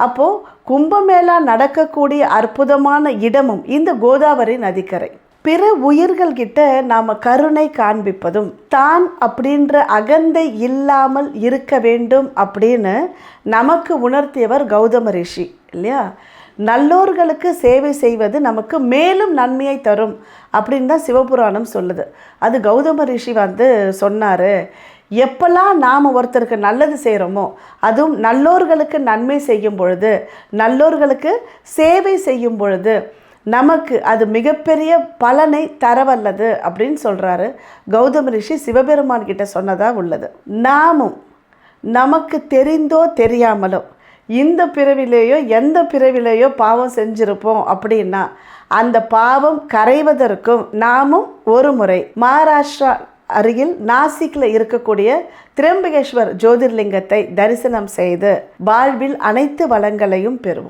அப்போது கும்பமேளா நடக்கக்கூடிய அற்புதமான இடமும் இந்த கோதாவரி நதிக்கரை. பிற உயிர்கள் கிட்ட நாம் கருணை காண்பிப்பதும் தான் அப்படின்ற அகந்தை இல்லாமல் இருக்க வேண்டும் அப்படின்னு நமக்கு உணர்த்தியவர் கௌதம ரிஷி இல்லையா? நல்லோர்களுக்கு சேவை செய்வது நமக்கு மேலும் நன்மையை தரும் அப்படின்னு தான் சிவபுராணம் சொல்லுது. அது கௌதம ரிஷி வந்து சொன்னார் எப்பெல்லாம் நாம் ஒருத்தருக்கு நல்லது செய்கிறோமோ அதுவும் நல்லோர்களுக்கு நன்மை செய்யும் பொழுது நல்லோர்களுக்கு சேவை செய்யும் பொழுது நமக்கு அது மிகப்பெரிய பலனை தரவல்லது அப்படின்னு சொல்கிறாரு கௌதம ரிஷி சிவபெருமான் கிட்ட சொன்னதாக உள்ளது. நாமும் நமக்கு தெரிந்தோ தெரியாமலோ இந்த பிறவிலேயோ எந்த பிறவிலேயோ பாவம் செஞ்சுருப்போம் அப்படின்னா அந்த பாவம் கரைவதற்கும் நாமும் ஒரு முறை மகாராஷ்டிரா அருகில் நாசிக்கில் இருக்கக்கூடிய திரம்பகேஸ்வர் ஜோதிர்லிங்கத்தை தரிசனம் செய்து வாழ்வில் அனைத்து வளங்களையும் பெறுவோம்.